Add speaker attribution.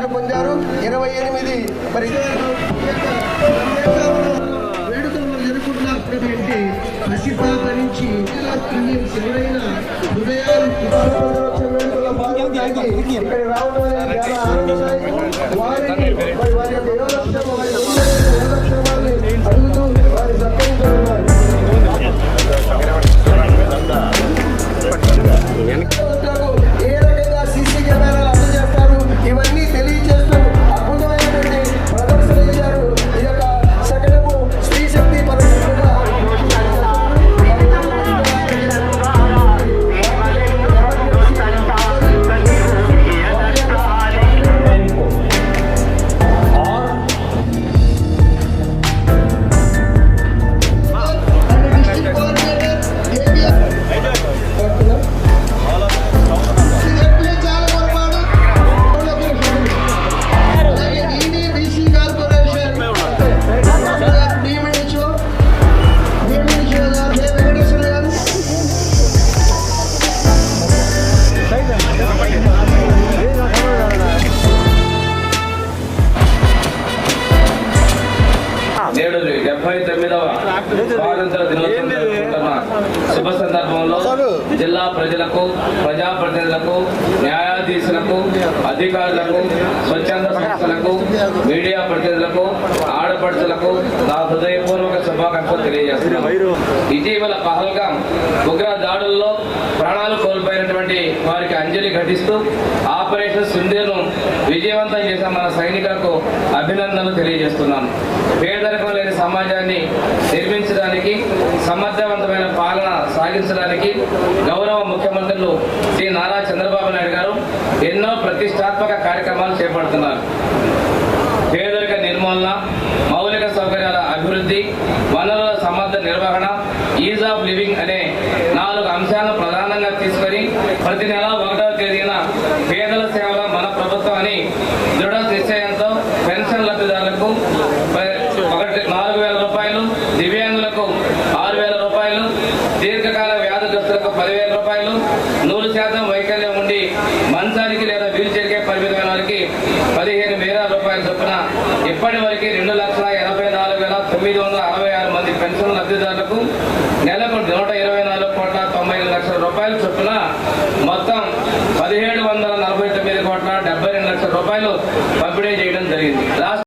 Speaker 1: అవార్డులు పొందారు. ఇరవై ఎనిమిది. మరి వేడుకలను జరుపుకున్నటువంటి ప్రసిద్ధాపరించి ఇరవైన హృదయాలు ఇక్కడ రావడం
Speaker 2: నేడు డెబ్బై తొమ్మిదవ స్వాతంత్ర దినోత్సవం శుభ సందర్భంలో జిల్లా ప్రజలకు ప్రజాప్రతినిధులకు న్యాయాధీశులకు అధికారులకు స్వచ్ఛంద సంస్థలకు మీడియా ప్రతినిధులకు ఆడపడుచులకు నా హృదయపూర్వక శుభాకాంక్షలు తెలియజేస్తున్నాను. ఇటీవల పహల్గాం ఉగ్ర దాడుల్లో ప్రాణాలు కోల్పోయినటువంటి వారికి అంజలి ఘటిస్తూ ఆపరేషన్ సింధును విజయవంతం చేసిన మన సైనికులకు అభినందనలు తెలియజేస్తున్నాను. పేదరికం లేని సమాజాన్ని నిర్మించడానికి సమర్థవంతమైన పాలన సాగించడానికి గౌరవ ముఖ్యమంత్రులు శ్రీ నారా చంద్రబాబు నాయుడు గారు ఎన్నో ప్రతిష్టాత్మక కార్యక్రమాలు చేపడుతున్నారు. పేదరిక నిర్మూలన మౌలిక సౌకర్యాల అభివృద్ధి వనరుల సమర్థ నిర్వహణ ఈజ్ ఆఫ్ లివింగ్ అనే నాలుగు అంశాలను ప్రధానంగా తీసుకొని ప్రతి నెల ఒకటవ తేదీన పేదల సేవల మన ప్రభుత్వం అని దృఢ నిశ్చయంతో పెన్షన్ లబ్ధిదారులకు ఒకటి నాలుగు వేల రూపాయలు దివ్యాంగులకు ఆరు వేల రూపాయలు దీర్ఘకాల వ్యాధిగ్రస్తులకు పదివేల రూపాయలు నూరు శాతం వైకల్యం ఉండి మంచానికి లేదా వీల్ చైర్కే పరిమితమైన వారికి పదిహేను వేల రూపాయల చొప్పున ఇప్పటి వరకు రెండు లక్షల ఎనభై నాలుగు వేల తొమ్మిది వందల అరవై ఆరు మంది పెన్షన్ లబ్ధిదారులకు రూపాయలు పంపిణీ చేయడం జరిగింది.